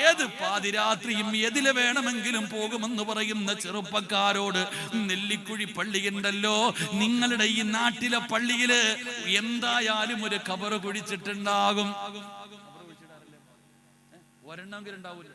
ഏത് പാതിരാത്രിയും എതിലെ വേണമെങ്കിലും പോകുമെന്ന് പറയുന്ന ചെറുപ്പക്കാരോട് നെല്ലിക്കുഴി പള്ളിയുണ്ടല്ലോ നിങ്ങളുടെ ഈ നാട്ടിലെ പള്ളിയിൽ എന്തായാലും ഒരു കബറ് കുഴിച്ചിട്ടുണ്ടാകും. ഒരെണ്ണമെങ്കിലും ഉണ്ടാവില്ല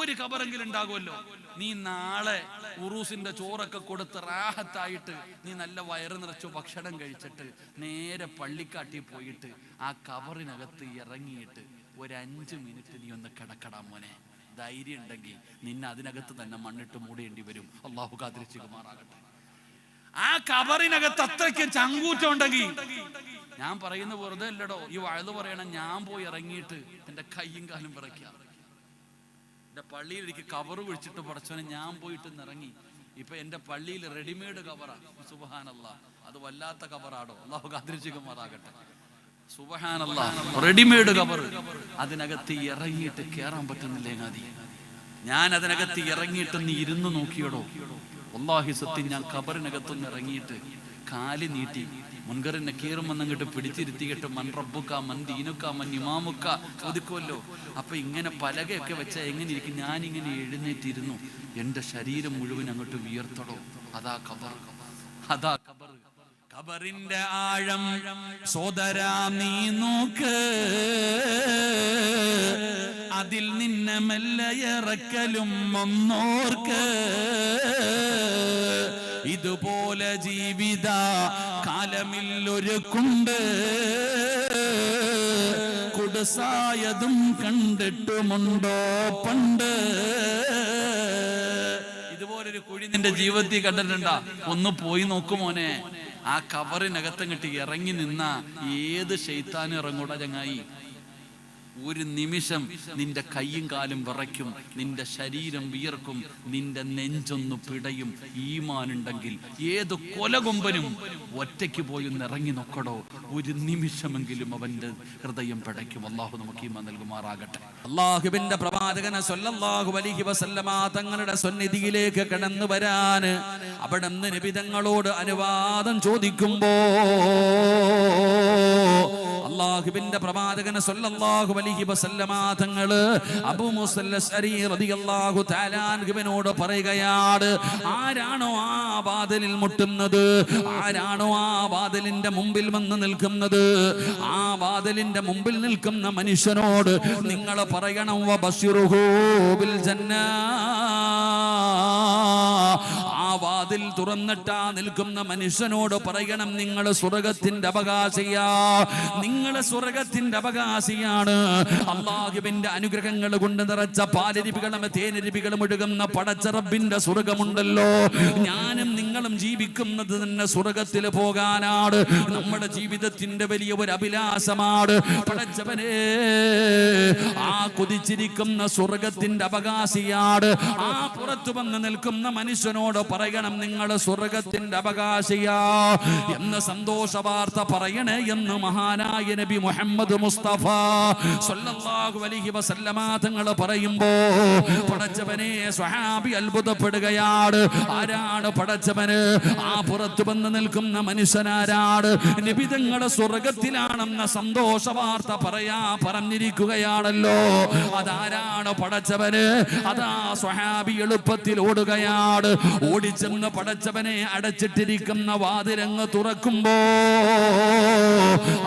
ഒരു കബറെങ്കിലും ഉണ്ടാകുമല്ലോ. നീ നാളെ ഉറൂസിന്റെ ചോറൊക്കെ കൊടുത്ത് റാഹത്തായിട്ട് നീ നല്ല വയറ് നിറച്ചു ഭക്ഷണം കഴിച്ചിട്ട് നേരെ പള്ളിക്കാട്ടി പോയിട്ട് ആ കബറിനകത്ത് ഇറങ്ങിയിട്ട് ഒരു അഞ്ച് മിനിറ്റ് നീ ഒന്ന് കിടക്കടാ മോനെ. ധൈര്യം ഉണ്ടെങ്കിൽ നിന്നെ അതിനകത്ത് തന്നെ മണ്ണിട്ട് മൂടേണ്ടി വരും. അള്ളാഹു കാതിരിച്ചുമാറാകട്ടെ ആ കബറിനകത്ത് അത്രയ്ക്ക് ചങ്കൂറ്റം ഉണ്ടെങ്കിൽ ഞാൻ പറയുന്ന വെറുതെ അല്ലടോ. ഈ വഴുത് പറയണം ഞാൻ പോയി ഇറങ്ങിയിട്ട് എന്റെ കയ്യും കാലും വിറയ്ക്കാം. എന്റെ പള്ളിയിൽ എനിക്ക് കവർ കുഴിച്ചിട്ട് പടച്ചോനെ ഞാൻ പോയിട്ട് ഇറങ്ങി. ഇപ്പൊ എന്റെ പള്ളിയിൽ റെഡിമെയ്ഡ് കവറാ സുബഹാനല്ല. അത് വല്ലാത്ത കവറാടോ അള്ളാഹു സുബഹാനല്ല റെഡിമെയ്ഡ് കവർ അതിനകത്ത് ഇറങ്ങിയിട്ട് കേറാൻ പറ്റുന്നില്ലേ ഗാദി ഞാൻ അതിനകത്ത് ഇറങ്ങിയിട്ട് നീ ഇരുന്ന് നോക്കിയടോ. ഒന്നാഹി സത്യം ഞാൻ കബറിനകത്തൊന്ന് ഇറങ്ങിയിട്ട് കാൽ നീട്ടി മുൻകറിനെ കീറുമെന്നങ്ങോട്ട് പിടിച്ചിരുത്തിയിട്ട് മൻ റബ്ബുക്ക മൻ ദീനുക്ക മൻ ഇമാമുക്ക ചോദിക്കുമല്ലോ അപ്പൊ ഇങ്ങനെ പലകയൊക്കെ വെച്ചാൽ എങ്ങനെ ഇരിക്കും ഞാനിങ്ങനെ എഴുന്നേറ്റിരുന്നു. എന്റെ ശരീരം മുഴുവൻ അങ്ങോട്ട് വിയർത്തടോ. അതാ കബർ അതാ കബറിന്റെ ആഴം സോദരാ നീ നോക്ക്. അതിൽ നിന്നെ മെല്ലെ ഇറക്കലും ഒന്നോർക്ക്. ഇതുപോലെ ജീവിത കാലമില്ലൊരു കുണ്ട് കുടുസായതും കണ്ടിട്ടുമുണ്ടോ പണ്ട്? ഇതുപോലൊരു കുഴി നിന്റെ ജീവിതത്തിൽ കണ്ടിട്ടുണ്ടാ? ഒന്ന് പോയി നോക്കുമോനെ ആ കവറിനകത്തങ്ങട്ട് ഇറങ്ങി നിന്ന ഏത് ഷെയ്ത്താനും ഇറങ്ങൂടാ ചങ്ങായി. ഒരു നിമിഷം നിന്റെ കൈയും കാലും വിറയ്ക്കും നിന്റെ ശരീരം വിയർക്കും നിന്റെ നെഞ്ചൊന്ന് പിടയും. ഈമാനുണ്ടെങ്കിൽ ഏത് കൊലകൊമ്പനും ഒറ്റയ്ക്ക് പോയി നിറങ്ങി നോക്കടോ. ഒരു നിമിഷമെങ്കിലും അവന്റെ ഹൃദയം പിടയ്ക്കും. അള്ളാഹു നമുക്ക് ഈമാൻ നൽകുമാറാകട്ടെ. അള്ളാഹുബിന്റെ പ്രവാചകന സല്ലല്ലാഹു അലൈഹി വസല്ലമ തങ്ങളുടെ സന്നിധിയിലേക്ക് കടന്നു വരാൻ അവിടെ നിബിതങ്ങളോട് അനുവാദം ചോദിക്കുമ്പോ അള്ളാഹുബിന്റെ പ്രവാചകന സല്ലല്ലാഹു അലൈഹി വസല്ലമ തങ്ങൾ അബൂ റളിയല്ലാഹു തആല അൻഹുവിനോട് പറയുകയാണ് ആരാണോ ആ വാതിലിൽ മുട്ടുന്നത്? ആരാണോ ആ വാതിലിന്റെ മുമ്പിൽ വന്ന് നിൽക്കുന്നത്? ആ വാതിലിന്റെ മുമ്പിൽ നിൽക്കുന്ന മനുഷ്യനോട് നിങ്ങൾ പറയണം വ വബശിറുഹു ബിൽ ജന്ന വാതിൽ തുറന്നിട്ടാ നിൽക്കുന്ന മനുഷ്യനോട് പറയണം നിങ്ങൾ സ്വർഗത്തിന്റെ അവകാശിയാ. നിങ്ങൾ സ്വർഗത്തിന്റെ അവകാശിയാണ്. അള്ളാഹുവിന്റെ അനുഗ്രഹങ്ങൾ കൊണ്ട് നിറച്ച പാലരിപികളും തേനരിപികളും ഒഴുകുന്ന പടച്ചറബിന്റെ സ്വർഗമുണ്ടല്ലോ. ഞാനും നിങ്ങളും ജീവിക്കുന്നത് തന്നെ സ്വർഗത്തിൽ പോകാനാണ്. നമ്മുടെ ജീവിതത്തിന്റെ വലിയ ഒരു അഭിലാഷമാണ്. പടച്ചവനെ ആ കുതിച്ചിരിക്കുന്ന സ്വർഗത്തിന്റെ അവകാശിയാണ്. ആ പുറത്തു വന്ന് നിൽക്കുന്ന മനുഷ്യനോട് പറയണം നിങ്ങൾ സ്വർഗത്തിന്റെ അവകാശിയാ എന്ന് സന്തോഷ വാർത്ത പറയണേ എന്ന് മഹാനായ നബി മുഹമ്മദ് മുസ്തഫ സല്ലല്ലാഹു അലൈഹി വസല്ലമ തങ്ങൾ പറയുമ്പോൾ പടച്ചവനെ സ്വഹാബി അത്ഭുതപ്പെടുകയാണ്. ആരാണ് പടച്ചവന്? ആ പുറത്തു വന്ന് നിൽക്കുന്ന മനുഷ്യനാരാണ്? നബി തങ്ങളുടെ സ്വർഗത്തിലാണെന്ന സന്തോഷ വാർത്ത പറയാ പറഞ്ഞിരിക്കുകയാണല്ലോ. അതാരാണ് പടച്ചവന്? അതാ സ്വഹാബി എളുപ്പത്തിൽ ഓടുകയാണ്. ഓടിച്ചെന്ന് പടച്ചവനെ അടച്ചിട്ടിരിക്കുന്ന വാതിലങ്ങ് തുറക്കുമ്പോ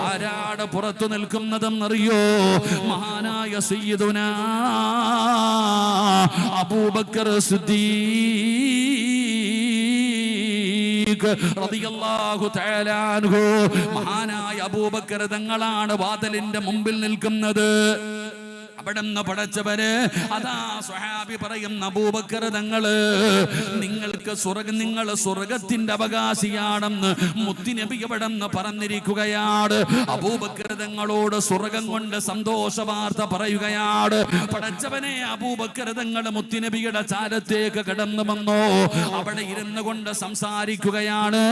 ആരാട് പുറത്തു നിൽക്കുന്നതെന്നറിയോ? മഹാനായ സയ്യിദുന അബൂബക്കർ തആല മഹാനായ അബൂബക്കർ തങ്ങളാണ് വാതിലിന്റെ മുമ്പിൽ നിൽക്കുന്നത്. അവിടെന്ന് പടച്ചവര് അതാ സ്വഹാബി പറയും അബൂബക്കർ തങ്ങൾ നിങ്ങൾക്ക് സ്വർഗ നിങ്ങൾ സ്വർഗത്തിന്റെ അവകാശിയാണെന്ന് മുത്തിനബി എവിടെന്ന് പറഞ്ഞിരിക്കുകയാണ്. അബൂബക്കർ തങ്ങളോട് സ്വർഗം കൊണ്ട് സന്തോഷ വാർത്ത പറയുകയാണ്. പടച്ചവനെ അബൂബക്കർ തങ്ങൾ മുത്തിനബിയുടെ ചാരത്തേക്ക് കിടന്നു വന്നോ. അവിടെ ഇരുന്നു കൊണ്ട് സംസാരിക്കുകയാണ്.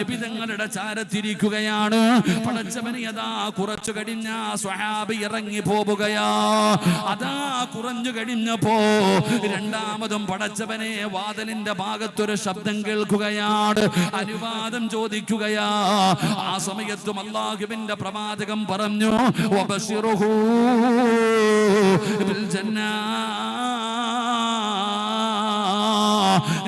നബി തങ്ങളുടെ ചാരത്തിരിക്കുകയാണ്. പടച്ചവനെ അതാ കുറച്ചു കഴിഞ്ഞ സ്വഹാബി ഇറങ്ങി പോവുകയാ. അതാ കുറഞ്ഞു കഴിഞ്ഞപ്പോ രണ്ടാമതും പടച്ചവനെ വാതിലിന്റെ ഭാഗത്തൊരു ശബ്ദം കേൾക്കുകയാണ്. അനുവാദം ചോദിക്കുകയാ. ആ സമയത്തും അള്ളാഹുവിന്റെ പ്രവാചകം പറഞ്ഞു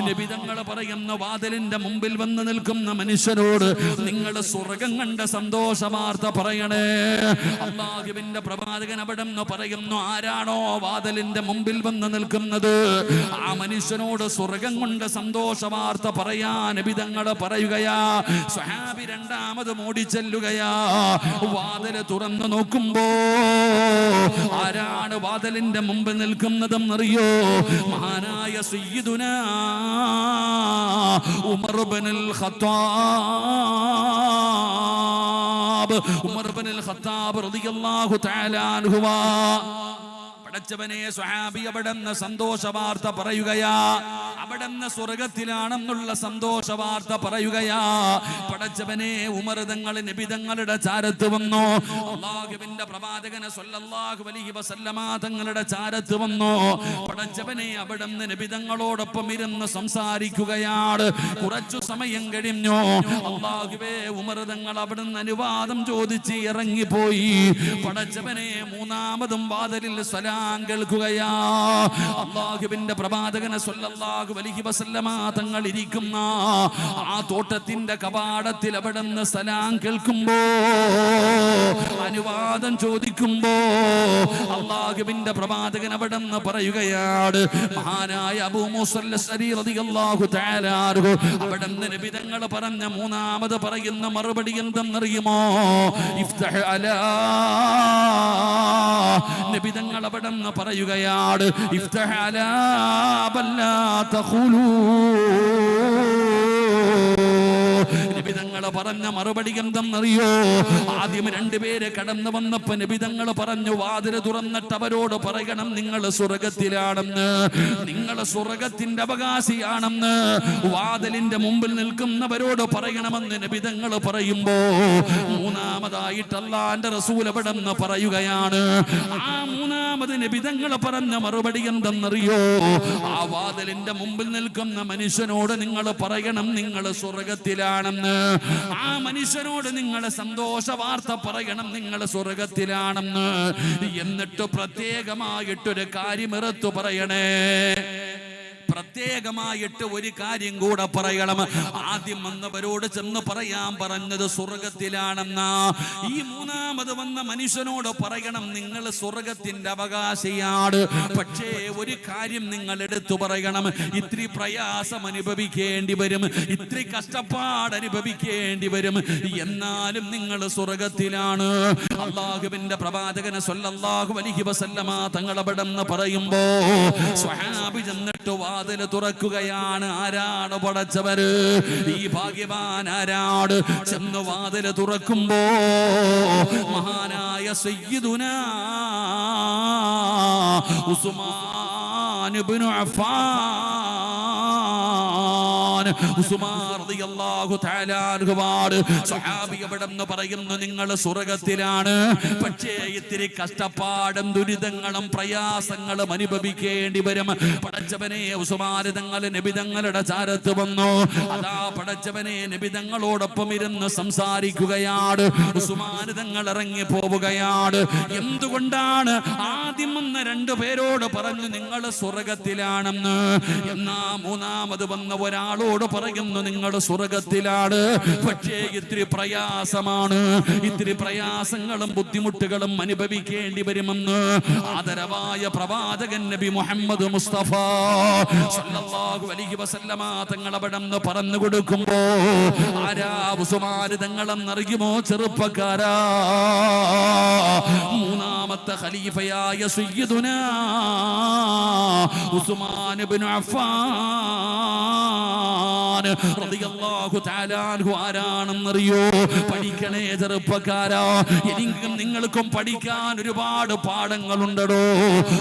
നബിതങ്ങൾ പറയുന്ന വാതിലിന്റെ മുമ്പിൽ വന്ന് നിൽക്കുന്ന മനുഷ്യരോട് നിങ്ങൾ സ്വർഗം കണ്ട സന്തോഷ വാർത്ത പറയണേ. അള്ളാഹുവിന്റെ പ്രവാചകൻ അവിടെ പറയുന്നു ആരാണോ വാതിലിന്റെ മുമ്പിൽ വന്ന് നിൽക്കുന്നത്? ആ മനുഷ്യനോട് സ്വർഗം കൊണ്ട് സന്തോഷ വാർത്ത പറയാ നബിതങ്ങൾ പറയുകയാ സ്വഹാബി രണ്ടാമത് മോടിച്ചെല്ലുകയാ. വാതിൽ തുറന്നു നോക്കുമ്പോ ആരാണ് വാതിലിന്റെ മുമ്പിൽ നിൽക്കുന്നതെന്നറിയോ? മഹാനായ സയ്യിദുന ഉമർ ബിനുൽ ഖത്താബ് ഉമർ ബിനുൽ ഖത്താബ് റളിയല്ലാഹു തആല അൻഹുവാ പടച്ചവനെ സ്വഹാബി അവിടെന്ന് സന്തോഷ വാർത്ത പറയുകയാ. അവിടെന്ന് സ്വർഗത്തിലാണെന്നുള്ള സന്തോഷ വാർത്ത പറയുകയാ. പടച്ചവനെ ഉമർതങ്ങൾ നിബിതങ്ങളുടെ ചാരത്ത് വന്നു. അള്ളാഹുവിന്റെ പ്രവാചകനെ സ്വല്ലല്ലാഹു അലൈഹി വസല്ലമ തങ്ങളുടെ ചാരത്ത് വന്നു. പടച്ചവനെ അവിടെന്ന് നിബിതങ്ങളോടൊപ്പം ഇരുന്ന് സംസാരിക്കുകയാണ്. കുറച്ചു സമയം കഴിഞ്ഞു. അള്ളാഹുവേ ഉമർതങ്ങൾ അവിടുന്ന് അനുവാദം ചോദിച്ച് ഇറങ്ങിപ്പോയി. പടച്ചവനെ മൂന്നാമതും വാതിലിൽ സലാം കേൾക്കുകയാ. അള്ളാഹുവിന്റെ പ്രവാചകനെ സൊല്ലാഹു അലൈഹി വസല്ലമ തങ്ങൾ ഇരിക്കുന്ന ആ തോട്ടത്തിന്റെ കവാടത്തിൽ അവിടുന്ന് സലാം കേൾക്കുമ്പോ അനുവാദം ചോദിക്കുമ്പോ അള്ളാഹുവിന്റെ പ്രവാചകൻ അവിടെന്ന് പറയുകയാണ് മഹാനായ അവിടുന്ന് നബിതങ്ങൾ പറഞ്ഞ മൂന്നാമത് പറയുന്ന മറുപടി എന്തെന്നറിയുമോ? നബിതങ്ങൾ അവിടെ നിന്ന് പറയുകയാണ് ഇഫ്തഹലാബല്ലാത്ത നബിതങ്ങൾ പറഞ്ഞ മറുപടി എന്തെന്നറിയോ ആദ്യം രണ്ടുപേര് കടന്നു വന്നപ്പോ നബിതങ്ങൾ പറഞ്ഞു വാതിൽ തുറന്നിട്ട് അവരോട് പറയണം നിങ്ങൾ സ്വർഗത്തിലാണെന്ന് നിങ്ങൾ സ്വർഗത്തിന്റെ അവകാശിയാണെന്ന്. വാതിലിന്റെ മുമ്പിൽ നിൽക്കുന്നവരോട് പറയണമെന്ന് നബിതങ്ങൾ പറയുമ്പോ മൂന്നാമതായിട്ട് അള്ളാന്റെ റസൂൽ പറയുകയാണ്. ആ മൂന്നാമത് നബിതങ്ങൾ പറഞ്ഞ മറുപടി എന്തെന്നറിയോ? ആ വാതിലിന്റെ മുമ്പിൽ നിൽക്കുന്ന മനുഷ്യനോട് നിങ്ങൾ പറയണം നിങ്ങൾ സ്വർഗത്തിലാണെന്ന് ആ മനുഷ്യനോട് നിങ്ങളെ സന്തോഷ വാർത്ത പറയണം നിങ്ങൾ സ്വർഗത്തിലാണെന്ന്. എന്നിട്ട് പ്രത്യേകമായിട്ടൊരു കാര്യം ഇറത്തു പറയണേ. പ്രത്യേകമായിട്ട് ഒരു കാര്യം കൂടെ പറയണം. ആദ്യം വന്നവരോട് ചെന്ന് പറയാൻ പറഞ്ഞത് സ്വർഗത്തിലാണെന്ന. ഈ മൂന്നാമത് വന്ന മനുഷ്യനോട് പറയണം നിങ്ങൾ സ്വർഗത്തിന്റെ അവകാശിയാണ്. പക്ഷേ ഒരു കാര്യം നിങ്ങൾ എടുത്തു പറയണം ഇത്ര പ്രയാസം അനുഭവിക്കേണ്ടി വരും ഇത്ര കഷ്ടപ്പാട് അനുഭവിക്കേണ്ടി വരും. എന്നാലും നിങ്ങൾ സ്വർഗത്തിലാണ്. അള്ളാഹുവിന്റെ പ്രവാചകനെ സ്വല്ലാഹു അലൈഹി വസല്ലമ തങ്ങളവിടെന്ന് പറയുമ്പോ സ്വഹാബി ചെന്നിട്ട് വാതിൽ തുറക്കുകയാണ്. ആരാണ് പടച്ചവര്? ഈ ഭാഗ്യവാൻ ആരാണ്? ചെന്ന് വാതിൽ തുറക്കുമ്പോ മഹാനായ സയ്യിദുന ഉസ്മാൻ ഇബ്നു അവിടെന്ന് പറയുന്നു നിങ്ങൾ സ്വർഗത്തിലാണ്. പക്ഷേ ഇത്തിരി കഷ്ടപ്പാടും ദുരിതങ്ങളും പ്രയാസങ്ങളും അനുഭവിക്കേണ്ടി വരും. പടച്ചവനെ ഉസ്മാൻ തങ്ങൾ നബിതങ്ങളുടെ ചാരത്ത് വന്നു. അതാ പടച്ചവനെ നബിതങ്ങളോടൊപ്പം ഇരുന്ന് സംസാരിക്കുകയാണ്. ഉസ്മാൻ തങ്ങൾ ഇറങ്ങി പോവുകയാണ്. എന്തുകൊണ്ടാണ് ആദ്യം വന്ന രണ്ടു പേരോട് പറഞ്ഞു നിങ്ങൾ സ്വർഗത്തിലാണെന്ന്. എന്നാ മൂന്നാമത് വന്ന ഒരാളോട് പറയുന്നു നിങ്ങളുടെ സ്വർഗത്തിലാണ്. പക്ഷേ ഇത്തിരി പ്രയാസമാണ്. ഇത്തിരി പ്രയാസങ്ങളും ബുദ്ധിമുട്ടുകളും അനുഭവിക്കേണ്ടി വരുമെന്ന് ആദരവായ പ്രവാചകൻ നബി മുഹമ്മദ് മുസ്തഫ സല്ലല്ലാഹു അലൈഹി വസല്ലമ തങ്ങൾ അവിടെ പറഞ്ഞു കൊടുക്കുമ്പോ ആരാ ചെറുപ്പക്കാരാ? മൂന്നാമത്തെ ഖലീഫയായ സയ്യിദുന ഉസ്മാൻ ഇബ്നു അഫ്ഫാൻ. തആല ആരാണെന്നറിയോ? പഠിക്കണേ ചെറുപ്പക്കാരാ. എനിക്കും നിങ്ങൾക്കും പഠിക്കാൻ ഒരുപാട് പാഠങ്ങളുണ്ടടോ.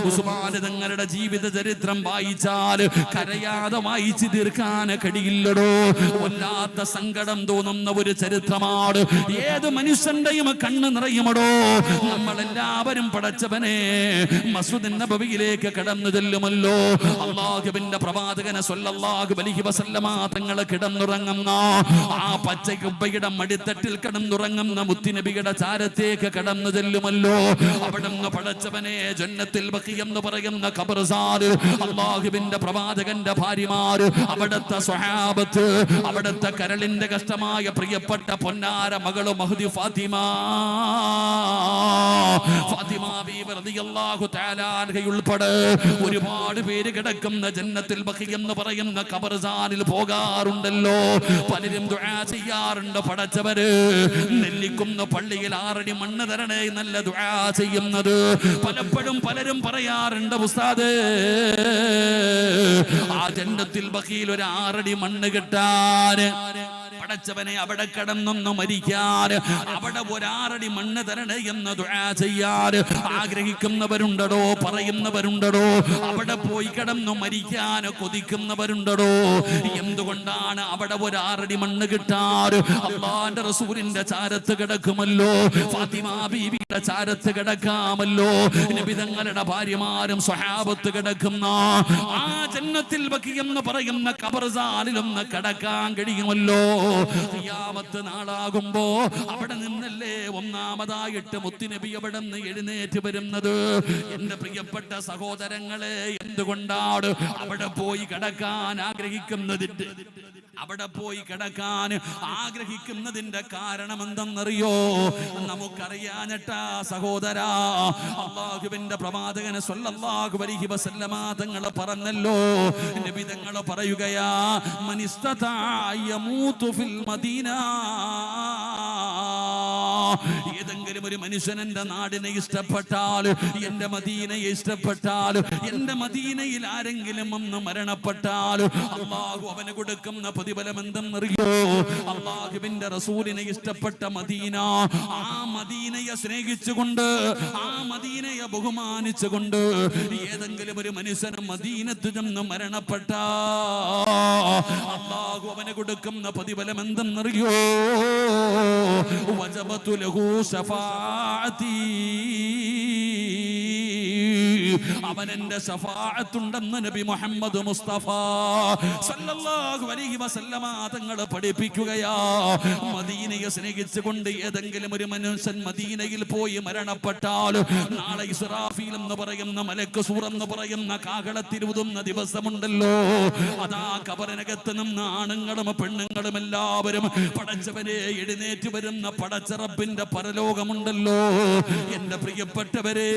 ഉസ്മാൻ തങ്ങളുടെ ജീവിത ചരിത്രം വായിച്ചാൽ കരയാതെ വായിച്ചു തീർക്കാൻ കഴിയില്ലടോ. വല്ലാത്ത സങ്കടം തോന്നുന്ന ഒരു ചരിത്രമാണ്. ഏത് മനുഷ്യന്റെയും കണ്ണ് നിറയുമടോ. നമ്മളെല്ലാവരും പടച്ചവനെ മസൂദ് നബവിയിലേക്ക് കടന്നു ചെല്ലുമല്ലോ. അള്ളാഹുബിന്റെ പ്രവാചകനെ സല്ലല്ലാഹു അലൈഹി വസല്ലമ തങ്ങൾ കിടന്നുറങ്ങുന്ന. ആ പച്ചക്കുപ്പയുടെ മടിത്തട്ടിൽ കിടന്നുറങ്ങുന്ന മുത്തിനബിയുടെ ചാരത്തേക്ക് കടന്നു ചെല്ലുമല്ലോ. അവിടെ നിന്ന് പടച്ചവനെ ജന്നത്തിൽ എന്ന് പറയുന്ന കബർസാറ് അള്ളാഹുവിന്റെ പ്രവാചകന്റെ ഭാര്യമാര് അവിടുത്തെ സ്വഹാബത്ത് അവിടുത്തെ കരളിന്റെ കഷ്ടമായ പ്രിയപ്പെട്ട പൊന്നാര മകൾ മഹദി ഫാത്തിമ. ഫാത്തിമ തആല ഒരുപാട് പേര് കിടക്കുന്ന ജന്നത്തിൽ എന്ന് പറയുന്ന ഖബർസാനിൽ പോകാറുണ്ടല്ലോ. പലരും ദുആ ചെയ്യാറുണ്ട് പടച്ചവര് നെല്ലിക്കുന്ന പള്ളിയിൽ ആറടി മണ്ണ് തരണേ നല്ല ദുആ ചെയ്യുന്നത്. പലപ്പോഴും പലരും പറയാറുണ്ട് ഉസ്താദ് ആ ജന്നത്തിൽ ബഖീൽ ഒരു ആറടി മണ്ണ് കിട്ടാൻ. പടച്ചവനെ അവിടെ കിടന്നൊന്ന് മരിക്കാൻ. അവിടെ ഒരാറടി മണ്ണ് തരണേ എന്ന് ചെയ്യാൻ. ആഗ്രഹിക്കുന്നവരുണ്ടടോ പറയുന്നവരുണ്ടടോ അവിടെ പോയി കടന്നു മരിക്കാൻ കൊതിക്കുന്നവരുണ്ടടോ. എന്തുകൊണ്ടാണ് അവിടെ ഒരാറടി മണ്ണ് കിട്ടാൻ? അള്ളാന്റെ റസൂലിന്റെ ചാരത്ത് കിടക്കുമല്ലോ ഫാത്തിമ ചാരത്ത് കിടക്കാമല്ലോ. നബിതങ്ങളുടെ ഭാര്യമാരും സ്വഹാബത്ത് കിടക്കുന്ന ആ ജന്മത്തിൽ ബക്കി എന്ന് പറയുന്ന കബർസാലിലൊന്ന് കിടക്കാൻ കഴിയുമല്ലോ. ഖിയാമത്ത് നാളാകുമ്പോ അവിടെ നിന്നല്ലേ ഒന്നാമതായിട്ട് മുത്തുനബി അവിടെ നിന്ന് എഴുന്നേറ്റ് വരുന്നത്. എന്റെ പ്രിയപ്പെട്ട സഹോദരങ്ങളെ എന്തുകൊണ്ടാണ് അവിടെ പോയി കിടക്കാൻ ആഗ്രഹിക്കുന്നതിന്റെ അവിടെ പോയി കിടക്കാൻ ആഗ്രഹിക്കുന്നതിന്റെ കാരണം എന്തെന്നറിയോ നമുക്കറിയാഞ്ഞിട്ടാ സഹോദരാ അള്ളാഹുവിന്റെ പ്രവാചകന് സ്വല്ലല്ലാഹു അലൈഹി വസല്ലമ പറഞ്ഞല്ലോ. നബി പറയുകയാ മനിസ്തതാ യമൂതു ഫിൽ മദീന. ഏതെങ്കിലും ഒരു മനുഷ്യൻ എന്റെ നാടിനെ ഇഷ്ടപ്പെട്ടാൽ എന്റെ മദീനയെ ഇഷ്ടപ്പെട്ടാൽ എന്റെ മദീനയിൽ ആരെങ്കിലും ഒന്ന് മരണപ്പെട്ടാൽ അള്ളാഹു അവന് കൊടുക്കുന്ന പ്രതിഫലം എന്തെന്നറിയോ? അള്ളാഹുവിന്റെ റസൂലിനെ ഇഷ്ടപ്പെട്ട മദീന ആ മദീനയെ സ്നേഹിച്ചുകൊണ്ട് ആ മദീനയെ ബഹുമാനിച്ചുകൊണ്ട് ഏതെങ്കിലും ഒരു മനുഷ്യന് മദീനത്ത് ചെന്ന് മരണപ്പെട്ട അള്ളാഹു അവന് കൊടുക്കുന്ന പ്രതിഫലം എന്തെന്നറിയോ? ലഹു ശഫാഅത്തി അവൻ എന്റെ ശഫാഅത്തുണ്ടെന്ന് നബി മുഹമ്മദ് മുസ്തഫ. സല്ലല്ലാഹു അലൈഹി വസല്ലമ തങ്ങൾ പഠിപ്പിക്കുകയാ. മദീനയെ സ്നേഹിച്ചുകൊണ്ട് ഏതെങ്കിലും ഒരു മനുഷ്യൻ മദീനയിൽ പോയി മരണപ്പെട്ടാൽ നാളെ ഇസ്രാഫീൽ എന്ന് പറയുന്ന മലക്ക് എന്ന് പറയുന്ന കാകളത്തിരുതുന്ന ദിവസമുണ്ടല്ലോ. അതാ കബറിനകത്ത് നിന്ന് ആണുങ്ങളും പെണ്ണുങ്ങളും എല്ലാവരും പടച്ചവരെ എഴുന്നേറ്റ് വരുന്ന പടച്ചറപ്പിന്റെ പരലോകമുണ്ടല്ലോ. എന്റെ പ്രിയപ്പെട്ടവരെ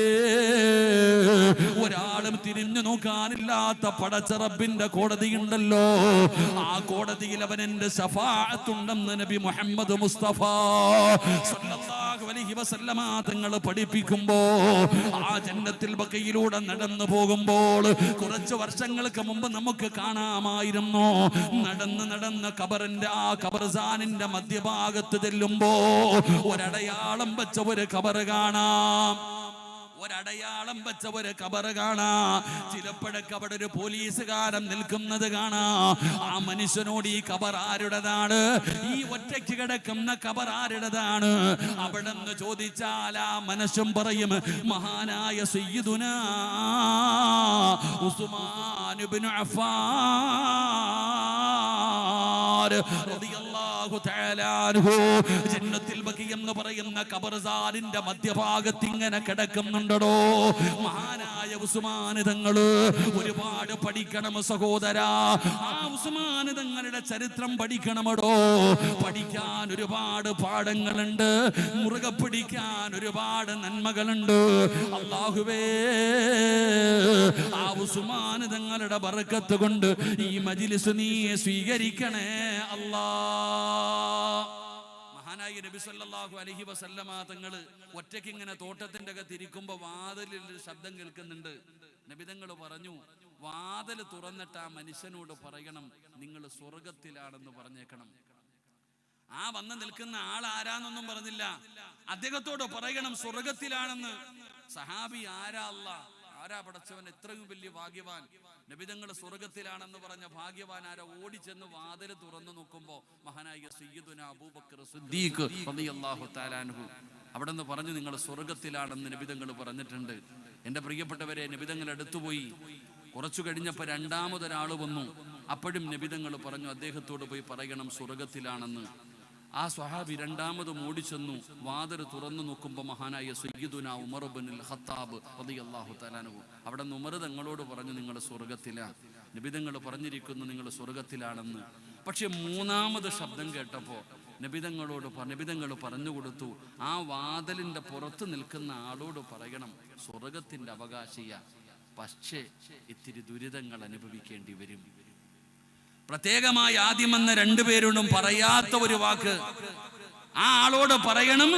ഒരാളും തിരിഞ്ഞു നോക്കാനില്ലാത്ത പടച്ചറബിന്റെ കോടതിയുണ്ടല്ലോ. ആ കോടതിയിൽ അവൻ എന്റെ ശഫാത്തുണ്ടെന്ന് നബി മുഹമ്മദ് മുസ്തഫ തങ്ങൾ പഠിപ്പിക്കുമ്പോ ആ ജന്നത്തിൽ ബക്കയിലൂടെ നടന്നു പോകുമ്പോൾ കുറച്ച് വർഷങ്ങൾക്ക് മുമ്പ് നമുക്ക് കാണാമായിരുന്നു. നടന്ന് നടന്ന് കബറിന്റെ ആ കബർസാനിന്റെ മധ്യഭാഗത്ത് ചെല്ലുമ്പോ ഒരടയാളം വെച്ച ഒരു കബറ് കാണാം. ഒരടയാളം വെച്ച ഒരു കബറ് കാണാ. ചിലപ്പോഴൊക്കെ അവിടെ ഒരു പോലീസുകാരൻ നിൽക്കുന്നത് കാണാ. ആ മനുഷ്യനോട് ഈ കബർ ആരുടേതാണ്? ഈ ഒറ്റയ്ക്ക് കിടക്കുന്ന കബർ ആരുടേതാണ്? അവിടെ നിന്ന് ചോദിച്ചാൽ ആ മനുഷ്യൻ പറയും മഹാനായ സയ്യിദുന ഉസ്മാൻ ഇബ്നു റളിയല്ലാഹു ജന്നത്തിൽ ബഖി എന്ന് പറയുന്ന കബർസാലിന്റെ മധ്യഭാഗത്ത് ഇങ്ങനെ കിടക്കുന്നുണ്ടടോ. മഹാനായ ഉസ്മാൻ തങ്ങൾ ഒരുപാട് പഠിക്കണം സഹോദര. ആ ഉസ്മാൻ തങ്ങളുടെ ചരിത്രം പഠിക്കണമടോ. പഠിക്കാൻ ഒരുപാട് പാഠങ്ങളുണ്ട്. മുറുകെ പിടിക്കാൻ ഒരുപാട് നന്മകളുണ്ട്. അള്ളാഹുവേ ആ ഉസ്മാൻ തങ്ങളുടെ ബർക്കത്ത് കൊണ്ട് ഈ മജിലിസ് നീ സ്വീകരിക്കണേ അല്ലാ. മഹാനായ നബി സല്ലല്ലാഹു അലൈഹി വസല്ലമ തങ്ങൾ ഒറ്റയ്ക്ക് ഇങ്ങനെ തോട്ടത്തിന്റെ അകത്ത് ഇരിക്കുമ്പോ വാതിലിൽ ശബ്ദം കേൾക്കുന്നുണ്ട്. നബിതങ്ങൾ പറഞ്ഞു വാതിൽ തുറന്നിട്ട് ആ മനുഷ്യനോട് പറയണം നിങ്ങൾ സ്വർഗത്തിലാണെന്ന് പറഞ്ഞേക്കണം. ആ വന്ന് നിൽക്കുന്ന ആൾ ആരാന്നൊന്നും പറഞ്ഞില്ല. അദ്ദേഹത്തോട് പറയണം സ്വർഗത്തിലാണെന്ന് സഹാബി ആരാ അല്ല ആരാ പടച്ചവൻ? എത്രയും വലിയ ഭാഗ്യവാൻ. നബിതങ്ങൾ സ്വർഗത്തിലാണെന്ന് പറഞ്ഞ ഭാഗ്യവാനാര ഓടിച്ചെന്ന് വാതിൽ തുറന്നു നോക്കുമ്പോ മഹാനായ സയ്യിദുന അബൂബക്കർ സിദ്ദീഖ് റളിയല്ലാഹു തആല അൻഹു അവിടെ നിന്ന് പറഞ്ഞു നിങ്ങൾ സ്വർഗത്തിലാണെന്ന് നബിതങ്ങൾ പറഞ്ഞിട്ടുണ്ട്. എന്റെ പ്രിയപ്പെട്ടവരെ നബിതങ്ങൾ എടുത്തുപോയി കുറച്ചു കഴിഞ്ഞപ്പോൾ രണ്ടാമതൊരാൾ വന്നു. അപ്പോഴും നബിതങ്ങൾ പറഞ്ഞു അദ്ദേഹത്തോട് പോയി പറയണം സ്വർഗത്തിലാണെന്ന്. ആ സ്വഹാബി രണ്ടാമത് ഓടിച്ചെന്നു. വാതിൽ തുറന്നു നോക്കുമ്പോൾ മഹാനായ സയ്യിദുന ഉമർ ബിനുൽ ഖത്താബ് റളിയല്ലാഹു തആലാനഹു അവിടെ നിന്ന് ഉമർ തങ്ങളോട് പറഞ്ഞു നിങ്ങൾ സ്വർഗത്തിലാണ് നിബിതങ്ങൾ പറഞ്ഞിരിക്കുന്നു നിങ്ങൾ സ്വർഗത്തിലാണെന്ന് പക്ഷെ മൂന്നാമത് ശബ്ദം കേട്ടപ്പോൾ നബിതങ്ങളോട് നബി നബിതങ്ങൾ പറഞ്ഞു കൊടുത്തു ആ വാതിലിന്റെ പുറത്ത് നിൽക്കുന്ന ആളോട് പറയണം സ്വർഗത്തിന്റെ അവകാശിയ. പക്ഷേ ഇത്തിരി ദുരിതങ്ങൾ അനുഭവിക്കേണ്ടി വരും. പ്രത്യേകമായി ആദ്യം രണ്ടു രണ്ടുപേരോടും പറയാത്ത ഒരു വാക്ക്. ആ ആളോട് പറയണം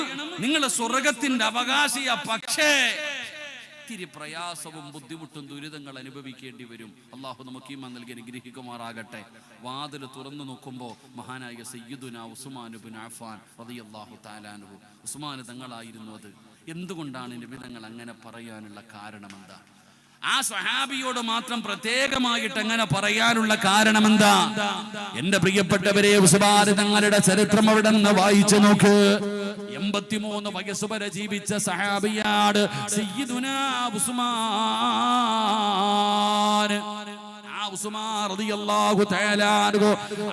നിങ്ങൾ സ്വർഗത്തിന്റെ അവകാശിയ പക്ഷേ ഇത്തിരി പ്രയാസവും ബുദ്ധിമുട്ടും ദുരിതങ്ങൾ അനുഭവിക്കേണ്ടി വരും. അള്ളാഹു നമുക്ക് ഈമാൻ നൽകി അനുഗ്രഹിക്കുമാറാകട്ടെ. വാതിൽ തുറന്നു നോക്കുമ്പോൾ മഹാനായ സയ്യിദുന ഉസ്മാനുബിൻ അഫാൻ റളിയല്ലാഹു താലാനുഹു ഉസ്മാൻ തങ്ങളായിരുന്നു അത്. എന്തുകൊണ്ടാണ് നിബിതങ്ങൾ അങ്ങനെ പറയാനുള്ള കാരണം എന്താ? ആ സഹാബിയോട് മാത്രം പ്രത്യേകമായിട്ട് എങ്ങനെ പറയാനുള്ള കാരണം എന്താ എന്റെ പ്രിയപ്പെട്ടവരെ തങ്ങളുടെ ചരിത്രം അവിടെ നിന്ന് വായിച്ചു നോക്ക്. എൺപത്തിമൂന്ന് വയസ്സ് വരെ ജീവിച്ച സഹാബിയാട് സയ്യിദുനാ ഉസ്മാൻ.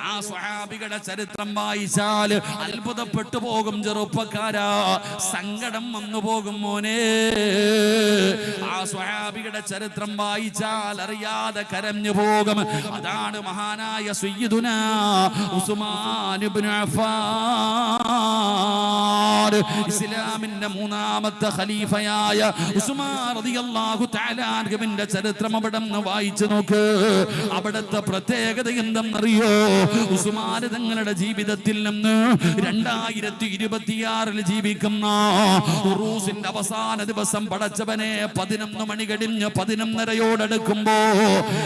ആ സ്വഹാബികളുടെ ചരിത്രം വായിച്ചാൽ അത്ഭുതപ്പെട്ടു പോകും ചെറുപ്പക്കാരാ. സങ്കടം വന്നു പോകും മോനെ. ആ സ്വഹാബികളുടെ ചരിത്രം വായിച്ചാൽ അറിയാതെ കരഞ്ഞു പോകും. അതാണ് മഹാനായ സയ്യിദുന ഉസ്മാൻ ഇബ്നു അഫ്ഫാൻ. ഇസ്ലാമിന്റെ മൂന്നാമത്തെ ഖലീഫയായ ഉസ്മാൻ റളിയല്ലാഹു തആല ചരിത്രം അവിടെ വായിച്ചു നോക്ക്. അവിടുത്തെ പ്രത്യേകത എന്തെന്നറിയോ? ഉസ്മാൻ തങ്ങളുടെ ജീവിതത്തിൽ നിന്ന് രണ്ടായിരത്തി ഇരുപത്തിയാറിൽ ജീവിക്കുന്ന ഉറൂസിന്റെ അവസാന ദിവസം പടച്ചവനെ പതിനൊന്ന് മണി കഴിഞ്ഞ് പതിനൊന്നരയോടടുക്കുമ്പോ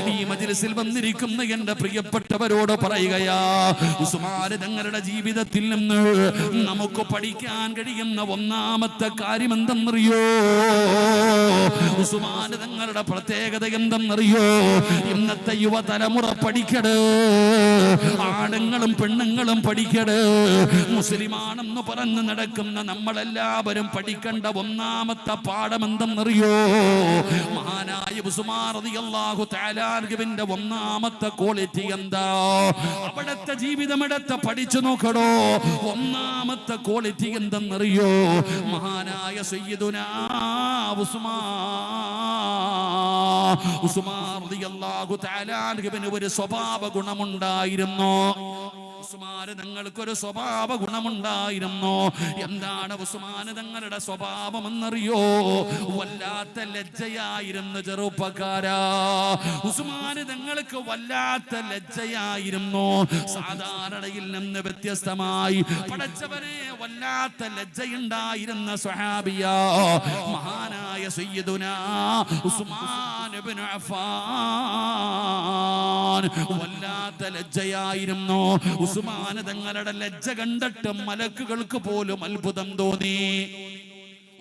ഈ മജിലിസിൽ വന്നിരിക്കുന്ന എന്റെ പ്രിയപ്പെട്ടവരോട് പറയുകയാ ഉസ്മാൻ തങ്ങളുടെ ജീവിതത്തിൽ നിന്ന് നമുക്ക് പഠിക്കാൻ കഴിയുന്ന ഒന്നാമത്തെ കാര്യം എന്തെന്നറിയോ? ഉസ്മാൻ തങ്ങളുടെ പ്രത്യേകത എന്തെന്നറിയോ? ഇന്നത്തെ യുവതലമുറ പഠിക്കട്. ആണുങ്ങളും പെണ്ണുങ്ങളും പഠിക്കട്. മുസ്ലിമാണെന്ന് പറഞ്ഞ് നടക്കുന്ന നമ്മളെല്ലാവരും പഠിക്കേണ്ട ഒന്നാമത്തെ പാഠം എന്തെന്നറിയോ മഹാനായ തആല ഒന്നാമത്തെ ക്വാളിറ്റി എന്താ? അവിടത്തെ ജീവിതം എടുത്ത പഠിച്ചു നോക്കടോ. ഒന്നാമത്തെ ക്വാളിറ്റി എന്തെന്നറിയോ? മഹാനായ സയ്യിദുനാ ഉസ്മാൻ ഉസ്മാൻ റളിയല്ലാഹു തആല അൻഹുവിന് ഒരു സ്വഭാവ ഗുണമുണ്ടായിരുന്നു ഉസ്മാന് തങ്ങൾക്കൊരു സ്വഭാവ ഗുണമുണ്ടായിരുന്നു. എന്താണ് ഉസ്മാന് തങ്ങളുടെ സ്വഭാവം എന്നറിയോ വല്ലാത്ത ലജ്ജയായിരുന്നു ചെറുപ്പക്കാരാ. ഉസ്മാന് തങ്ങൾക്ക് വല്ലാത്ത ലജ്ജയായിരുന്നു. സാധാരണയിൽ നിന്ന് വ്യത്യസ്തമായി പഠിച്ചവരെ വല്ലാത്ത ലജ്ജയുണ്ടായിരുന്ന സ്വഹാബിയ. മഹാനായ സയ്യിദുനാ ഉസ്മാൻ ഇബ്നു അഫ്ഫാൻ വല്ലാത്ത ലജ്ജയായിരുന്നു. ഉസ്മാൻ തങ്ങളുടെ ലജ്ജ കണ്ടിട്ട് മലക്കുകൾക്ക് പോലും അത്ഭുതം തോന്നി.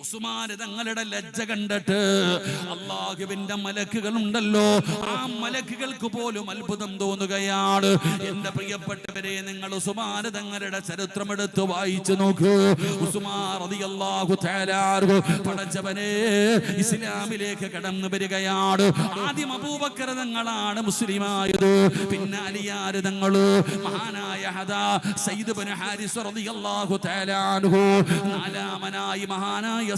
ഉസ്മാൻ തങ്ങളുടെ ലജ്ജ കണ്ടിട്ട് അള്ളാഹുവിന്റെ മലക്കുകൾ ഉണ്ടല്ലോ ആ മലക്കുകൾക്ക് പോലും അത്ഭുതം തോന്നുകയാണ്. എന്റെ പ്രിയപ്പെട്ടവരെ നിങ്ങൾ ഉസ്മാൻ തങ്ങളുടെ ചരിത്രം എടുത്ത് വായിച്ചു നോക്കൂ പടച്ചവനെ ഇസ്ലാമിലേക്ക് കടന്നു വരികയാണ്. ആദ്യം അബൂബക്കർ തങ്ങളാണ് മുസ്ലിമായത്. പിന്നെ അലിയാര് തങ്ങൾ. മഹാനായ ഹദാ സയ്യിദ് ബിൻ ഹാരിസ് റളിയല്ലാഹു തആല അൻഹു. നാലാമനായി മഹാനായ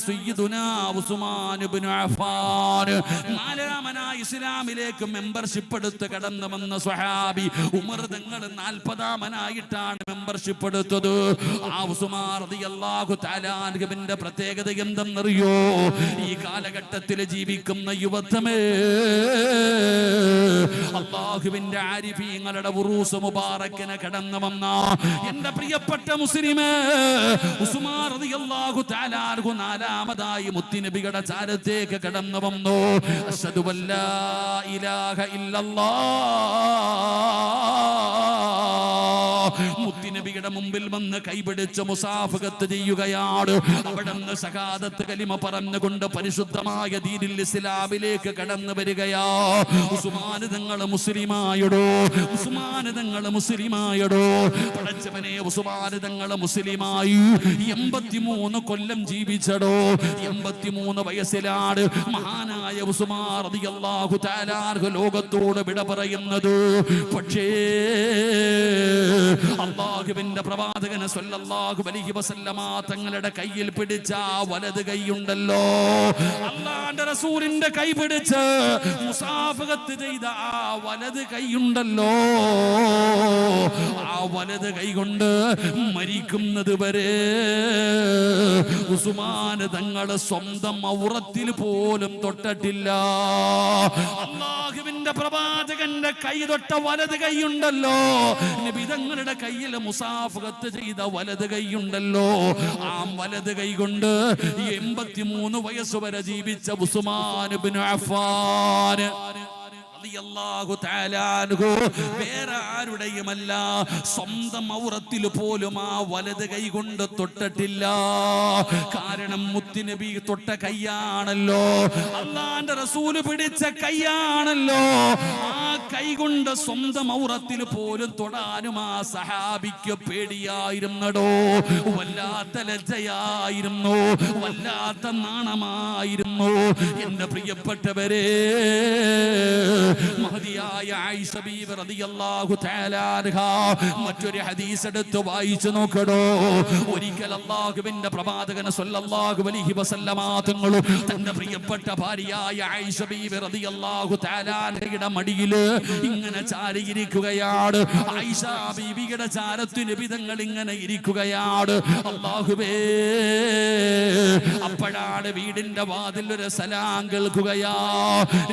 നാലാമനായി ഇസ്ലാമിലേക്ക് മെമ്പർഷിപ്പ് എടുത്ത് കടന്നു വന്ന സ്വഹാബി ഉമർ തങ്ങൾ നാൽപ്പതാമനായിട്ടാണ് മെമ്പർഷിപ്പ് എടുത്തത്. ആ ഉസ്മാൻ റളിയല്ലാഹു തആല അൻഹുവിന്റെ പ്രത്യേകത എന്തെന്നറിയോ? ഈ കാലഘട്ടത്തിൽ ജീവിക്കുന്ന യുവത്വമേ അള്ളാഹുവിന്റെ ആരിഫീങ്ങളുടെ ഉറൂസ് മുബാറക്കിനെ കടന്നു വന്ന എന്റെ പ്രിയപ്പെട്ട മുസ്ലിമേ ഉസുമാർ അൻഹു നാലാമതായി മുത്തിനബികളുടെ ചാരത്തേക്ക് കടന്നു വന്നു. ഇലാഹ ഇല്ലല്ലാഹ് മുത്തുനബിയുടെ മുമ്പിൽ വന്ന് കൈപിടിച്ച് മുസാഫകത്ത് ചെയ്യുകയാണ്. അവിടെ നിന്ന് സഹാദത്ത് കലിമ പറഞ്ഞുകൊണ്ട് പരിശുദ്ധമായ ദീനിൽ ഇസ്ലാമിലേക്ക് കടന്നു വരികയാ. തങ്ങൾ മുസ്ലിമായടോ. തങ്ങൾ മുസ്ലിമായടോ. പടച്ചവനെ ഉസ്മാൻ തങ്ങൾ മുസ്ലിമായി. എൺപത്തിമൂന്ന് കൊല്ലം ജീവിച്ചടോ. എൺപത്തിമൂന്ന് വയസ്സിലാണ് മഹാനായ റളിയല്ലാഹു തആല ലോകത്തോട് വിട പറയുന്നത്. പക്ഷേ അള്ളാഹുവിന്റെ അള്ളാഹുവിന്റെ പ്രവാചകന് സ്വല്ലല്ലാഹു അലൈഹി വസല്ലമ തങ്ങളുടെ കയ്യിൽ പിടിച്ച വലത് കൈയുണ്ടല്ലോ അള്ളാന്റെ റസൂലിന്റെ കൈ പിടിച്ച് മുസാഫകത്ത് ചെയ്ത ആ വലത് കൈയുണ്ടല്ലോ ആ വലത് കൈകൊണ്ട് മരിക്കുന്നത് വരെ ഉസുമാന് തങ്ങളെ സ്വന്തം ഔറത്തിൽ പോലും തൊട്ടിട്ടില്ല. അള്ളാഹുവിന്റെ പ്രവാചകന്റെ കൈ തൊട്ട വലത് കൈയുണ്ടല്ലോ. നിബിതങ്ങളുടെ കയ്യിൽ മുസാഫത്ത് ചെയ്ത വലത് കൈയുണ്ടല്ലോ. ആ വലത് കൈ കൊണ്ട് എൺപത്തിമൂന്ന് വയസ്സ് വരെ ജീവിച്ച ഉസ്മാൻ ഇബ്നു വേറെ ആരുടെയുമല്ല. സ്വന്തം ഔറത്തിൽ പോലും ആ വലത് കൈ കൊണ്ട് തൊട്ടിട്ടില്ല. കാരണം മുത്തുനബി തൊട്ട കൈയാണല്ലോ. അള്ളാന്റെ റസൂൽ പിടിച്ച കൈയാണല്ലോ. ആ കൈ കൊണ്ട് സ്വന്തം ഔറത്തിൽ പോലും തൊടാനും ആ സഹാബിക്ക് പേടിയായിരുന്നടോ. വല്ലാത്ത ലജ്ജയായിരുന്നു. വല്ലാത്ത നാണമായിരുന്നു. എന്റെ പ്രിയപ്പെട്ടവരെ മഹതിയായ ആയിഷ ബീവി റളിയല്ലാഹു തആല മറ്റൊരു ഹദീസ് എടുത്ത് വായിച്ചു നോക്കടോ. ഒരിക്കൽ അള്ളാഹുവിന്റെ പ്രവാചകൻ സല്ലല്ലാഹു അലൈഹി വസല്ലമ തങ്ങൾ തന്റെ പ്രിയപ്പെട്ട ഭാര്യയായ ആയിഷ ബീവി റളിയല്ലാഹു തആല മടിയിൽ ഇങ്ങനെ ചാരിയിരിക്കുകയാണ്. ആയിഷ ബീവിയുടെ ചാരത്തിന് വിധങ്ങൾ ഇങ്ങനെ ഇരിക്കുകയാണ്. അല്ലാഹുവേ അപ്പോഴാണ് വീടിന്റെ വാതിൽ ഒരു സലാം കേൾക്കുകയാ.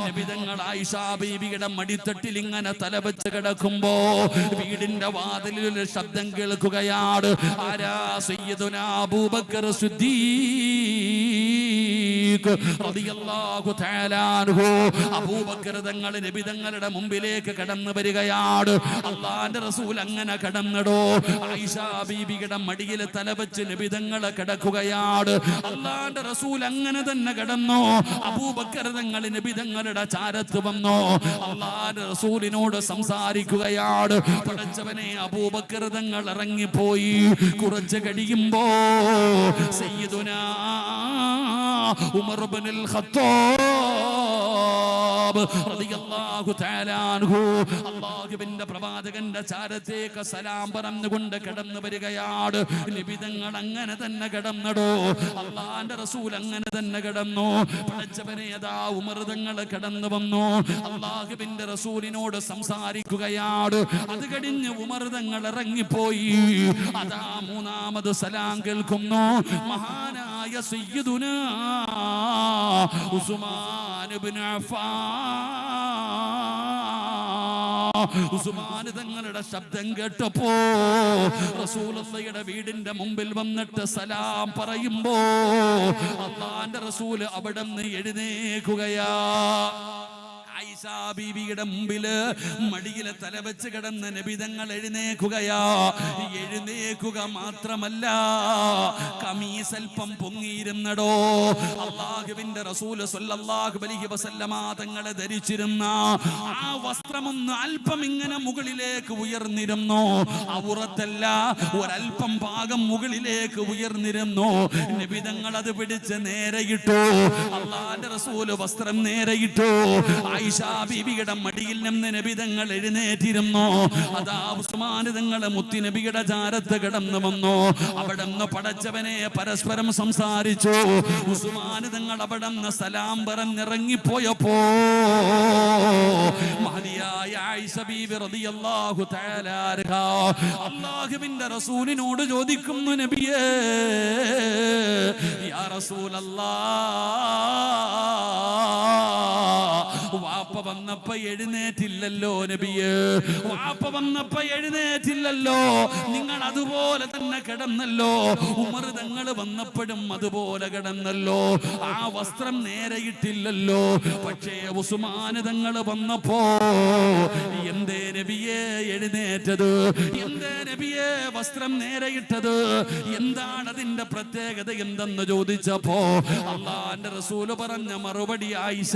നബിതങ്ങൾ ആയിഷ ബീവിയുടെ മടിത്തട്ടിൽ ഇങ്ങനെ തലവെച്ച് കിടക്കുമ്പോ വീടിന്റെ വാതിലിൽ ശബ്ദം കേൾക്കുകയാണ്. ആരാ സയ്യിദുനാ അബൂബക്കർ മുമ്പിലേക്ക് കടന്നു വരികയാണ്. അള്ളാന്റെ റസൂൽ അങ്ങനെ കടന്നിടോ. ആയിഷ ബീബിയുടെ മടിയിൽ തലവെച്ച് നബി തങ്ങൾ കിടക്കുകയാണ്. അള്ളാന്റെ റസൂൽ അങ്ങനെ തന്നെ കടന്നോ. അബൂബക്കർ നിബിതങ്ങളുടെ നബി തങ്ങളുടെ ചാരത്ത് വന്നു. അള്ളാന്റെ റസൂലിനോട് സംസാരിക്കുകയാണ്. പടച്ചവനെ അബൂബക്കർ തങ്ങൾ ഇറങ്ങിപ്പോയി. കുറച്ച് കഴിയുമ്പോ സയ്യിദുനാ ഉമർ ഇബ്നുൽ ഖത്താബ് റളിയല്ലാഹു തആല അൻഹു. അല്ലാഹുവിന്റെ പ്രവാചകന്റെ സലാം പറഞ്ഞുകൊണ്ട് കടന്നു വരികയാണ് നിബിതങ്ങൾ അങ്ങനെ തന്നെ കടന്നടോ. അള്ളാന്റെ റസൂൽ അങ്ങനെ തന്നെ കടന്നു. പടച്ചവനെ അതാ ഉമർ തങ്ങൾ കടന്നു വന്നു. അള്ളാഹുവിന്റെ റസൂലിനോട് സംസാരിക്കുകയാണ് അത് കഴിഞ്ഞ് ഉമർ തങ്ങൾ ഇറങ്ങിപ്പോയി. അതാ മൂന്നാമത് സലാം കേൾക്കുന്നു. മഹാനായ സയ്യിദുനാ ഉസ്മാൻ ഇബ്നു ഉസ്മാന് തങ്ങളുടെ ശബ്ദം കേട്ടപ്പോ റസൂലയുടെ വീടിന്റെ മുമ്പിൽ വന്നിട്ട് സലാം പറയുമ്പോ അള്ളാന്റെ റസൂൽ അവിടെ നിന്ന് എഴുന്നേക്കുകയാ ആയിഷാ ബീവിയുടെ മുമ്പിൽ മടിയിലെ തലവെച്ച് കിടന്ന നബിതങ്ങൾ എഴുന്നേക്കുകയാ എഴുന്നേക്കുക മാത്രമല്ല കമീസ് അല്പം പൊങ്ങിയിരുന്നടോ. അള്ളാഹുവിന്റെ റസൂൽ സ്വല്ലല്ലാഹു അലൈഹി വസല്ലമ തങ്ങളെ ധരിച്ചിരുന്ന ആ വസ്ത്രമൊന്ന് അല്പം ഇങ്ങനെ മുകളിലേക്ക് ഉയർന്നിരുന്നു. ഔറത്തല്ല ഒരല്പം ഭാഗം മുകളിലേക്ക് ഉയർന്നിരുന്നു. നബിതങ്ങൾ അത് പിടിച്ച് നേരെയിട്ടു അള്ളാന്റെ റസൂൽ വസ്ത്രം നേരെയിട്ടു ആയിഷ മടിയിൽ നിന്ന് നബിതങ്ങൾ എഴുന്നേറ്റിരുന്നു. അതാ ഉസ്മാനിതങ്ങളെ മുത്തി നബിയുടെ ചാരത്ത് കിടന്നു വന്നു. അവിടെ നിന്ന് പടച്ചവനെ പരസ്പരം സംസാരിച്ചു. ഉസ്മാനിതങ്ങൾ അവിടെ നിന്ന് സലാം പറഞ്ഞിറങ്ങിപ്പോയപ്പോ മഹതിയായ ആയിഷ റളിയല്ലാഹു റസൂലിനോട് ചോദിക്കുന്നു നബിയേ യാ റസൂലല്ലാഹ് വാപ്പ വന്നപ്പ എഴുന്നേറ്റില്ലല്ലോ നബിയേ. വാപ്പ വന്നപ്പ എഴുന്നേറ്റില്ലല്ലോ. നിങ്ങൾ അതുപോലെ തന്നെ കിടന്നല്ലോ. ഉമർ തങ്ങൾ വന്നപ്പോഴും അതുപോലെ കിടന്നല്ലോ. ആ വസ്ത്രം നേരെയിട്ടില്ലല്ലോ പക്ഷേ ഉസ്മാന് തങ്ങൾ വന്നപ്പോ എന്തേ നബിയെ എഴുന്നേറ്റത്? എന്തേ നബിയെ വസ്ത്രം നേരെയിട്ടത് എന്താണ് അതിന്റെ പ്രത്യേകത എന്തെന്ന് ചോദിച്ചപ്പോ അള്ളാന്റെ റസൂൽ പറഞ്ഞ മറുപടി ആയിഷ.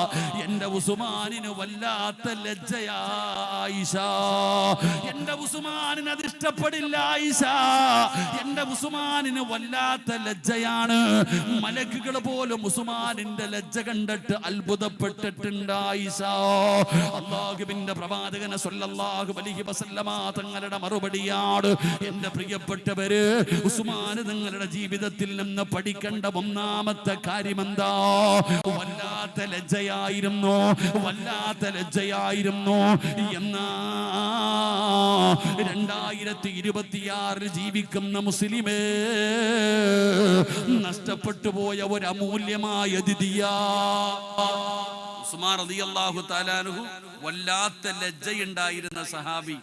എന്റെ ഉസുമാനിന് വല്ലാത്ത ലജ്ജയായിഷ എന്റെ ഉസുമാനിന് അത് ഇഷ്ടപ്പെടില്ല ആയിഷ. എന്റെ ഉസുമാനിന് വല്ലാത്ത ലജ്ജയാണ്. മലക്കുകൾ പോലും ഉസുമാനിന്റെ ലജ്ജ കണ്ടിട്ട് അത്ഭുതപ്പെട്ടിട്ടുണ്ട് ആയിഷ. അള്ളാഹുബിന്റെ പ്രവാചകനെ സല്ലല്ലാഹു അലൈഹി വസല്ലമ തങ്ങളുടെ മറുപടിയാണ്. എന്റെ പ്രിയപ്പെട്ടവര് ഉസുമാന് നിങ്ങളുടെ ജീവിതത്തിൽ നിന്ന് പഠിക്കേണ്ട ഒന്നാമത്തെ കാര്യം എന്താ വല്ലാത്ത ലജ്ജയായിരുന്നു. വല്ലാത്ത ലജ്ജയായിരുന്നു? എന്നാ രണ്ടായിരത്തി ഇരുപത്തിയാറിൽ ജീവിക്കുന്ന മുസ്ലിമേ നഷ്ടപ്പെട്ടു പോയ ഒരു അമൂല്യമായ ദിദിയാ ഉസ്മാൻ റളിയല്ലാഹു വല്ലാത്ത ലജ്ജയുണ്ടായിരുന്ന സഹാബി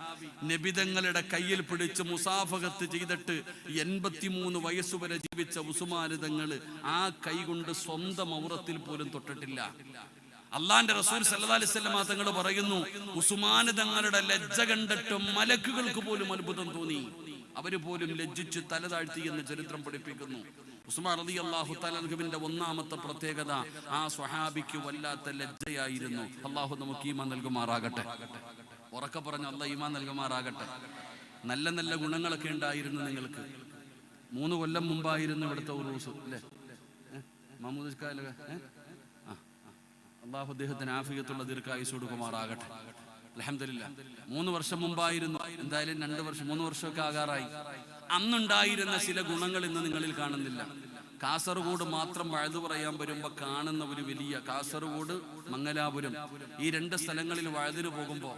നബിതങ്ങളുടെ കയ്യിൽ പിടിച്ച് മുസാഫകത്ത് ചെയ്തിട്ട് എൺപത്തിമൂന്ന് വയസ്സുവരെ ജീവിച്ച ഉസ്മാനിതങ്ങൾ ആ കൈകൊണ്ട് സ്വന്തം ഔറത്തിൽ പോലും തൊട്ടിട്ടില്ല. അള്ളാന്റെ റസൂൽ സല്ലല്ലാഹു അലൈഹി വസല്ലമ തങ്ങൾ പറയുന്നു ഉസ്മാൻ തങ്ങളുടെ ലജ്ജ കണ്ടിട്ട് മലക്കുകൾക്ക് പോലും അത്ഭുതം തോന്നി. അവർ പോലും ലജ്ജിച്ച് തല താഴ്ത്തി എന്ന് ചരിത്രം പഠിപ്പിക്കുന്നു. ഉസ്മാൻ അലി അള്ളാഹു തലഹുവിന്റെ ഒന്നാമത്തെ പ്രത്യേകത ആ സ്വഹാബിക്ക് വല്ലാത്ത ലജ്ജയായിരുന്നു. അള്ളാഹു നമുക്ക് ഈമാൻ നൽകുമാറാകട്ടെ. ഉറക്കെ പറഞ്ഞ അല്ല ഈമാൻ നൽകുമാറാകട്ടെ. നല്ല നല്ല ഗുണങ്ങളൊക്കെ ഉണ്ടായിരുന്നു നിങ്ങൾക്ക്. മൂന്ന് കൊല്ലം മുമ്പായിരുന്നു ഇവിടുത്തെ ഉറൂസ്. അല്ലേ? ഏ? ആ അള്ളാഹു അദ്ദേഹത്തിന് ആഫിയത്തുള്ള ദീർഘായുസ് കൊടുക്കുമാറാകട്ടെ അലഹമില്ല മൂന്ന് വർഷം മുമ്പായിരുന്നു. എന്തായാലും രണ്ട് വർഷം മൂന്ന് വർഷമൊക്കെ ആകാറായി. അന്നുണ്ടായിരുന്ന ചില ഗുണങ്ങൾ ഇന്ന് നിങ്ങളിൽ കാണുന്നില്ല. കാസർഗോഡ് മാത്രം വഴുതു പറയാൻ വരുമ്പോൾ കാണുന്ന ഒരു വലിയ കാസർഗോഡ് മംഗലാപുരം ഈ രണ്ട് സ്ഥലങ്ങളിൽ വഴുതിന് പോകുമ്പോൾ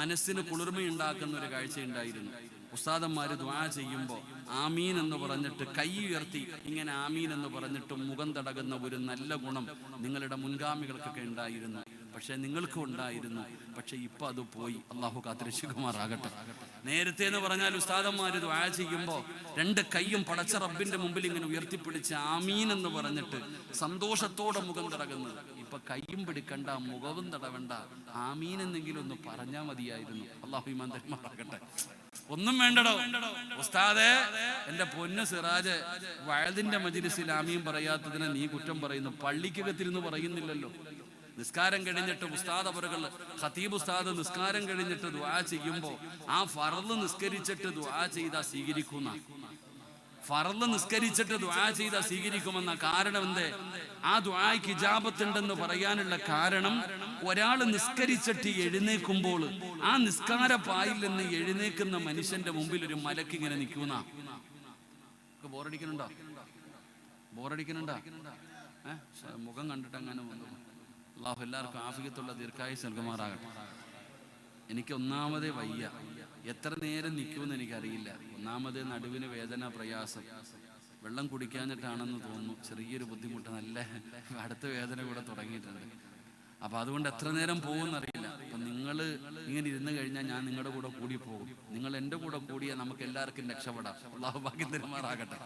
മനസ്സിന് കുളിർമയുണ്ടാക്കുന്ന ഒരു കാഴ്ചയുണ്ടായിരുന്നു. ഉസ്താദന്മാര് ദ്വാ ചെയ്യുമ്പോൾ ആമീൻ എന്ന് പറഞ്ഞിട്ട് കൈ ഉയർത്തി ഇങ്ങനെ ആമീൻ എന്ന് പറഞ്ഞിട്ട് മുഖം തടകുന്ന ഒരു നല്ല ഗുണം നിങ്ങളുടെ മുൻഗാമികൾക്കൊക്കെ ഉണ്ടായിരുന്നു. പക്ഷെ നിങ്ങൾക്കും ഉണ്ടായിരുന്നു. പക്ഷെ ഇപ്പൊ അത് പോയി. അള്ളാഹു കാത്തിരശികുമാറാകട്ടെ നേരത്തെ എന്ന് പറഞ്ഞാൽ ഉസ്താദന്മാര് ദ്വാ ചെയ്യുമ്പോൾ രണ്ട് കൈയും പടച്ച റബ്ബിന്റെ മുമ്പിൽ ഇങ്ങനെ ഉയർത്തിപ്പിടിച്ച് ആമീൻ എന്ന് പറഞ്ഞിട്ട് സന്തോഷത്തോടെ മുഖം തടകുന്നത്. ഇപ്പൊ കൈയും പിടിക്കണ്ട മുഖവും തടവണ്ട ആമീൻ എന്നെങ്കിലും ഒന്ന് പറഞ്ഞാൽ മതിയായിരുന്നു. അള്ളാഹു ഇമാൻ തരുമാറാകട്ടെ. ഒന്നും വേണ്ടടോ. ഉസ്താദേ എന്റെ പൊന്ന് സിറാജ് വയതിന്റെ മജിലിസിൽ ആമിയും പറയാത്തതിനെ നീ കുറ്റം പറയുന്നു. പള്ളിക്കകത്തിരുന്ന് പറയുന്നില്ലല്ലോ. നിസ്കാരം കഴിഞ്ഞിട്ട് ഉസ്താദ് അവറുകൾ ഖതീബ് ഉസ്താദ് നിസ്കാരം കഴിഞ്ഞിട്ട് ദുആ ചെയ്യുമ്പോ ആ ഫറൽ നിസ്കരിച്ചിട്ട് ദുആ ചെയ്താ സ്വീകരിക്കുന്ന. ഫറൽ നിസ്കരിച്ചിട്ട് ദ്വാ ചെയ്ത സ്വീകരിക്കുമെന്ന കാരണം എന്തേ? ആ ദ്വായ്ക്ക് ഇജാബത്തുണ്ടെന്ന് പറയാനുള്ള കാരണം ഒരാൾ നിസ്കരിച്ചിട്ട് എഴുന്നേക്കുമ്പോൾ ആ നിസ്കാര പായിൽ നിന്ന് എഴുന്നേക്കുന്ന മനുഷ്യന്റെ മുമ്പിൽ ഒരു മലക്ക് ഇങ്ങനെ നിൽക്കുന്ന. ബോറടിക്കുന്നുണ്ടോ? ബോറടിക്കണുണ്ടോ മുഖം കണ്ടിട്ട് അങ്ങനെ വന്നു. അള്ളാഹു എല്ലാവർക്കും ആഫിക്കത്തുള്ള ദീർഘായുസ് നൽകുമാറാകട്ടെ. എനിക്ക് ഒന്നാമതേ വയ്യ. എത്ര നേരം നിൽക്കുമെന്ന് എനിക്കറിയില്ല. ഒന്നാമത് നടുവിന് വേദന പ്രയാസം. വെള്ളം കുടിക്കാഞ്ഞിട്ടാണെന്ന് തോന്നുന്നു. ചെറിയൊരു ബുദ്ധിമുട്ട് നല്ല അടുത്ത വേദന കൂടെ തുടങ്ങിയിട്ടുണ്ട്. അപ്പൊ അതുകൊണ്ട് എത്ര നേരം പോകും പോകുമെന്നറിയില്ല. അപ്പൊ നിങ്ങൾ ഇങ്ങനെ ഇരുന്ന് കഴിഞ്ഞാൽ ഞാൻ നിങ്ങളുടെ കൂടെ കൂടി പോകും. നിങ്ങൾ എന്റെ കൂടെ കൂടിയാൽ നമുക്ക് എല്ലാവർക്കും രക്ഷപ്പെടാം. അള്ളാഹു ഭാഗ്യം തരുമാറാകട്ടെ